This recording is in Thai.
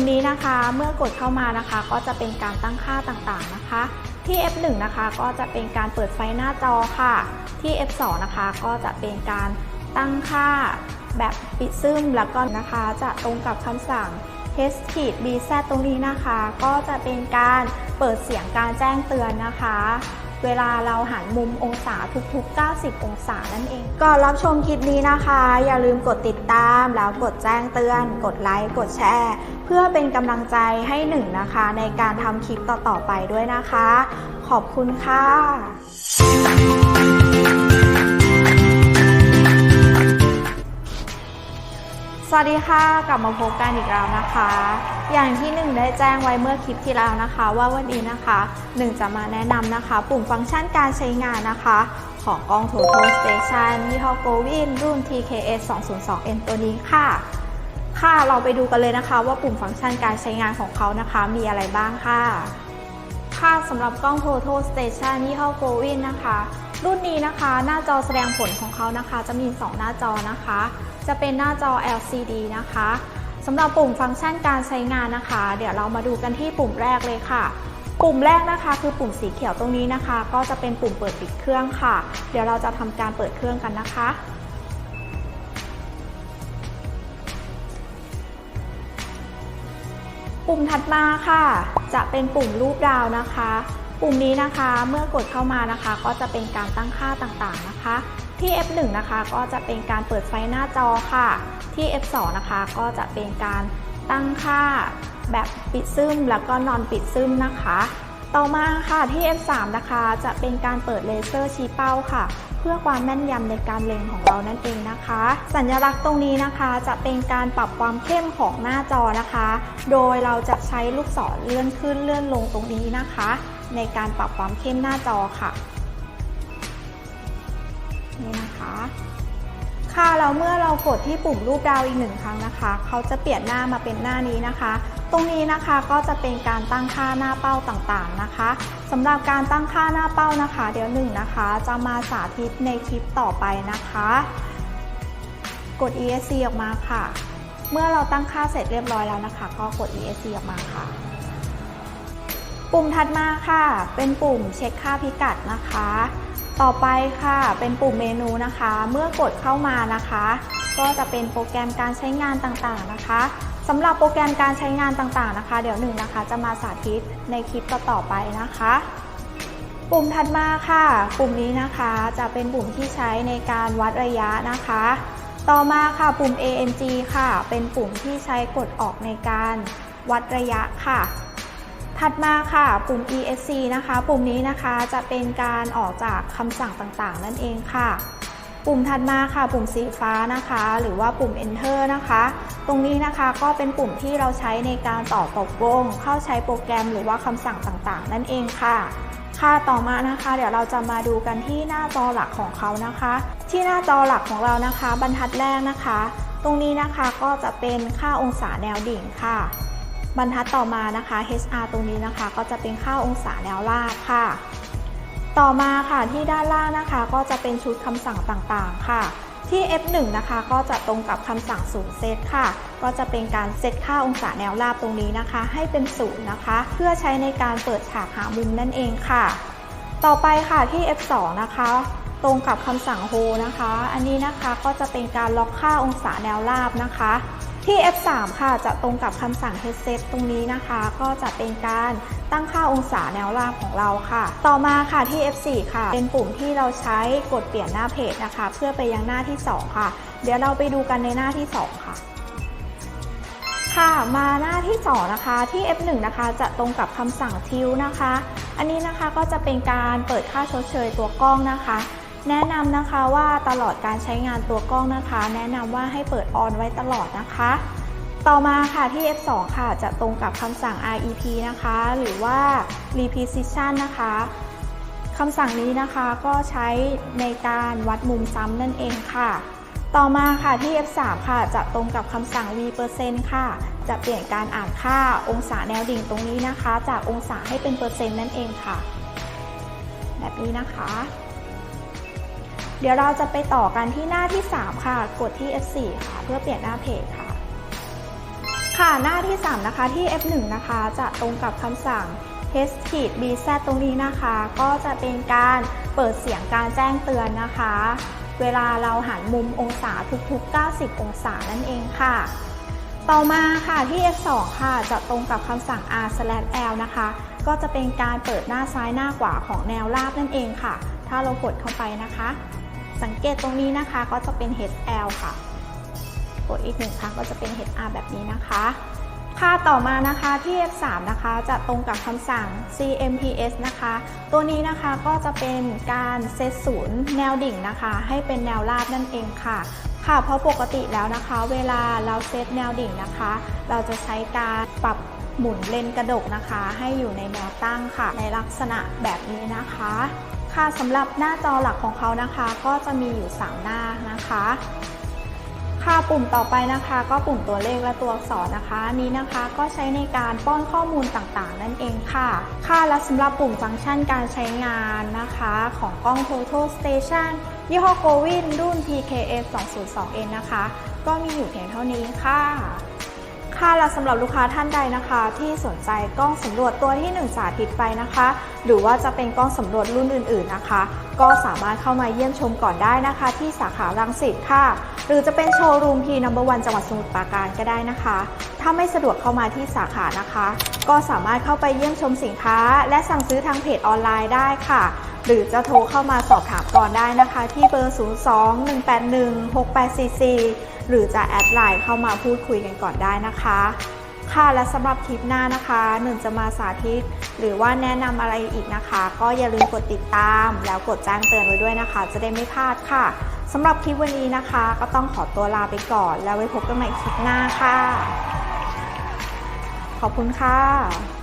มนี้นะคะเมื่อกดเข้ามานะคะ ก็จะเป็นการตั้งค่าต่างๆนะคะ ที่ F1 นะคะก็จะเป็นการเปิดไฟหน้าจอค่ะ ที่ F2 นะคะก็จะเป็นการตั้งค่าแบบปิดซึมแล้วก็นะคะจะตรงกับคำสั่ง h b z ตรงนี้นะคะ ก็จะเป็นการเปิดเสียงการแจ้งเตือนนะคะ เวลาเราหันมุมองศาทุกๆ 90 องศานั่นเอง ก่อนรับชมคลิปนี้นะคะ อย่าลืมกดติดตามแล้วกดแจ้งเตือน กดไลค์ กดแชร์ เพื่อเป็นกำลังใจให้หนึ่งนะคะ ในการทำคลิปต่อๆไปด้วยนะคะ ขอบคุณค่ะ สวัสดีค่ะกลับมาพบกันอีกแล้วนะคะ อย่างที่หนึ่งได้แจ้งไว้เมื่อคลิปที่แล้วนะคะ ว่าวันนี้นะคะหนึ่งจะมาแนะนำนะคะ ปุ่มฟังก์ชันการใช้งานนะคะ ของกล้อง Total Station ยี่ห้อ Govin รุ่น TKS 202N ตัวนี้ค่ะ ค่ะเราไปดูกันเลยนะคะ ว่าปุ่มฟังก์ชันการใช้งานของเขานะคะ มีอะไรบ้างค่ะ ค่ะสำหรับกล้อง Total Station ยี่ห้อ Govin นะคะ รุ่นนี้นะคะ หน้าจอแสดงผลของเขานะคะ จะมี 2 หน้าจอนะคะ จะเป็นหน้าจอ LCD นะคะสำหรับปุ่มฟังก์ชันการใช้งานนะคะ เดี๋ยวเรามาดูกันที่ปุ่มแรกเลยค่ะ ปุ่มแรกนะคะ คือปุ่มสีเขียวตรงนี้นะคะ ก็จะเป็นปุ่มเปิดปิดเครื่องค่ะ เดี๋ยวเราจะทำการเปิดเครื่องกันนะคะปุ่มถัดมาค่ะ จะเป็นปุ่มรูปดาวนะคะ ปุ่มนี้นะคะเมื่อกดเข้ามานะคะ ก็จะเป็นการตั้งค่าต่างๆนะคะ ที่ F1 นะคะก็จะเป็นการเปิดไฟหน้าจอค่ะ ที่ F2 นะคะก็จะเป็นการตั้งค่าแบบปิดซึมแล้วก็นอนปิดซึมนะคะ ต่อมาค่ะที่ F3 นะคะจะเป็นการเปิดเลเซอร์ชี้เป้าค่ะ เพื่อความแม่นยำในการเล็งของเรานั่นเองนะคะ สัญลักษณ์ตรงนี้นะคะจะเป็นการปรับความเข้มของหน้าจอนะคะ โดยเราจะใช้ลูกศรเลื่อนขึ้นเลื่อนลงตรงนี้นะคะ ในการปรับความเข้มหน้าจอค่ะ นี่นะคะ ค่ะแล้วเมื่อเรากดที่ปุ่มรูปดาวอีกหนึ่งครั้งนะคะ เขาจะเปลี่ยนหน้ามาเป็นหน้านี้นะคะ ตรงนี้นะคะก็จะเป็นการตั้งค่าหน้าเป้าต่างๆนะคะสำหรับการตั้งค่าหน้าเป้านะคะ เดี๋ยวหนึ่งนะคะ จะมาสาธิตในคลิปต่อไปนะคะ กด ESC ออกมาค่ะ เมื่อเราตั้งค่าเสร็จเรียบร้อยแล้วนะคะ ก็กด ESC ออกมาค่ะปุ่มถัดมาค่ะ เป็นปุ่มเช็คค่าพิกัดนะคะ ต่อไปค่ะ เป็นปุ่มเมนูนะคะ เมื่อกดเข้ามานะคะ ก็จะเป็นโปรแกรมการใช้งานต่างๆนะคะสำหรับโปรแกรมการใช้งานต่างๆนะคะ เดี๋ยวหนึ่งนะคะ จะมาสาธิตในคลิปต่อๆไปนะคะ ปุ่มถัดมาค่ะ ปุ่มนี้นะคะจะเป็นปุ่มที่ใช้ในการวัดระยะนะคะ ต่อมาค่ะปุ่ม ANG ค่ะ เป็นปุ่มที่ใช้กดออกในการวัดระยะค่ะ ถัดมาค่ะปุ่ม ESC นะคะ ปุ่มนี้นะคะจะเป็นการออกจากคำสั่งต่างๆ นั่นเองค่ะ ปุ่มถัดมาค่ะ ปุ่มสีฟ้านะคะ หรือว่าปุ่ม Enter นะคะ ตรงนี้นะคะก็เป็นปุ่มที่เราใช้ในการต่อตกลงเข้าใช้โปรแกรมหรือว่าคำสั่งต่างๆ นั่นเองค่ะค่ะต่อมานะคะ เดี๋ยวเราจะมาดูกันที่หน้าจอหลักของเขานะคะ ที่หน้าจอหลักของเรานะคะ บรรทัดแรกนะคะ ตรงนี้นะคะก็จะเป็นค่าองศาแนวดิ่งค่ะ บรรทัดต่อมานะคะ HR ตรงนี้นะคะ ก็จะเป็นค่าองศาแนวราบค่ะ ต่อมาค่ะที่ด้านล่างนะคะ ก็จะเป็นชุดคำสั่งต่างๆ ค่ะ ที่ F1 นะคะ ก็จะตรงกับคำสั่งศูนย์เซตค่ะ ก็จะเป็นการเซตค่าองศาแนวราบตรงนี้นะคะ ให้เป็นศูนย์นะคะ เพื่อใช้ในการเปิดฉากหามุมนั่นเองค่ะ ต่อไปค่ะที่ F2 นะคะตรงกับคำสั่ง hold นะคะ อันนี้นะคะก็จะเป็นการล็อกค่าองศาแนวราบนะคะ ที่ F3 ค่ะจะตรงกับคำสั่ง head set ตรงนี้นะคะ ก็จะเป็นการตั้งค่าองศาแนวราบของเราค่ะ ต่อมาค่ะที่ F4 ค่ะ เป็นปุ่มที่เราใช้กดเปลี่ยนหน้าเพจนะคะ เพื่อไปยังหน้าที่ 2 ค่ะ เดี๋ยวเราไปดูกันในหน้าที่ 2 ค่ะค่ะมาหน้าที่ 2 นะคะที่ F1 นะคะจะตรงกับคำสั่งทิวนะคะ อันนี้นะคะก็จะเป็นการเปิดค่าชดเชยตัวกล้องนะคะ แนะนำนะคะว่าตลอดการใช้งานตัวกล้องนะคะ แนะนำว่าให้เปิดออนไว้ตลอดนะคะ ต่อมาค่ะที่ F2 ค่ะ จะตรงกับคำสั่ง REP นะคะ หรือว่า Reprecision นะคะคำสั่งนี้นะคะก็ใช้ในการวัดมุมซ้ำนั่นเองค่ะ ต่อมาค่ะที่ F3 ค่ะ จะตรงกับคำสั่ง V% ค่ะ จะเปลี่ยนการอ่านค่าองศาแนวดิ่งตรงนี้นะคะ จากองศาให้เป็นเปอร์เซ็นต์นั่นเองค่ะ แบบนี้นะคะ เดี๋ยวเราจะไปต่อกันที่หน้าที่ 3 ค่ะ กดที่ F4 ค่ะ เพื่อเปลี่ยนหน้าเพจค่ะ ค่ะหน้าที่ 3 นะคะที่ F1 นะคะ จะตรงกับคำสั่ง h b z ตรงนี้นะคะ ก็จะเป็นการเปิดเสียงการแจ้งเตือนนะคะ เวลาเราหันมุมองศาทุกๆ 90 องศานั่นเองค่ะ ต่อมาค่ะที่ F2 ค่ะ จะตรงกับคำสั่ง r l นะคะ ก็จะเป็นการเปิดหน้าซ้ายหน้าขวาของแนวราบนั่นเองค่ะ ถ้าเรากดเข้าไปนะคะ สังเกตตรงนี้นะคะก็จะเป็น HL ค่ะ กดอีกหนึ่งครั้งก็จะเป็น HR แบบนี้นะคะค่าต่อมานะคะที่ F3 นะคะจะตรงกับคำสั่ง CMPS นะคะ ตัวนี้นะคะก็จะเป็นการเซตศูนย์แนวดิ่งนะคะ ให้เป็นแนวราบนั่นเองค่ะ ค่ะเพราะปกติแล้วนะคะ เวลาเราเซตแนวดิ่งนะคะ เราจะใช้การปรับหมุนเลนกระดกนะคะ ให้อยู่ในแนวตั้งค่ะ ในลักษณะแบบนี้นะคะ ค่ะสำหรับหน้าจอหลักของเขานะคะ ก็จะมีอยู่ 3 หน้านะคะ ค่ะปุ่มต่อไปนะคะ ก็ปุ่มตัวเลขและตัวอักษรนะคะนนี้นะคะก็ใช้ในการป้อนข้อมูลต่างๆ นั่นเองค่ะ ค่ะและสำหรับปุ่มฟังก์ชันการใช้งานนะคะ ของกล้อง Total Station ยี่ห้อ Govin รุ่น PKF 202N นะคะ ก็มีอยู่เพียงเท่านี้ค่ะ ค่ะและสำหรับลูกค้าท่านใดนะคะ ที่สนใจกล้องสำรวจตัวที่ 1 สาธิตไปนะคะ หรือว่าจะเป็นกล้องสำรวจรุ่นอื่นๆนะคะ ก็สามารถเข้ามาเยี่ยมชมก่อนได้นะคะ ที่สาขารังสิตค่ะ หรือจะเป็นโชว์รูมพีนัมเบอร์วันจังหวัดสมุทรปราการก็ได้นะคะ ถ้าไม่สะดวกเข้ามาที่สาขานะคะ ก็สามารถเข้าไปเยี่ยมชมสินค้า และสั่งซื้อทางเพจออนไลน์ได้ค่ะ หรือจะโทรเข้ามาสอบถามก่อนได้นะคะ ที่เบอร์ 02-181-6844 หรือจะแอดไลน์เข้ามาพูดคุยกันก่อนได้นะคะ ค่ะและสำหรับคลิปหน้านะคะหนึ่งจะมาสาธิต หรือว่าแนะนำอะไรอีกนะคะ ก็อย่าลืมกดติดตาม แล้วกดแจ้งเตือนไว้ด้วยนะคะ จะได้ไม่พลาดค่ะสำหรับคลิปวันนี้นะคะ ก็ต้องขอตัวลาไปก่อน แล้วไว้พบกันใหม่คลิปหน้าค่ะ ขอบคุณค่ะ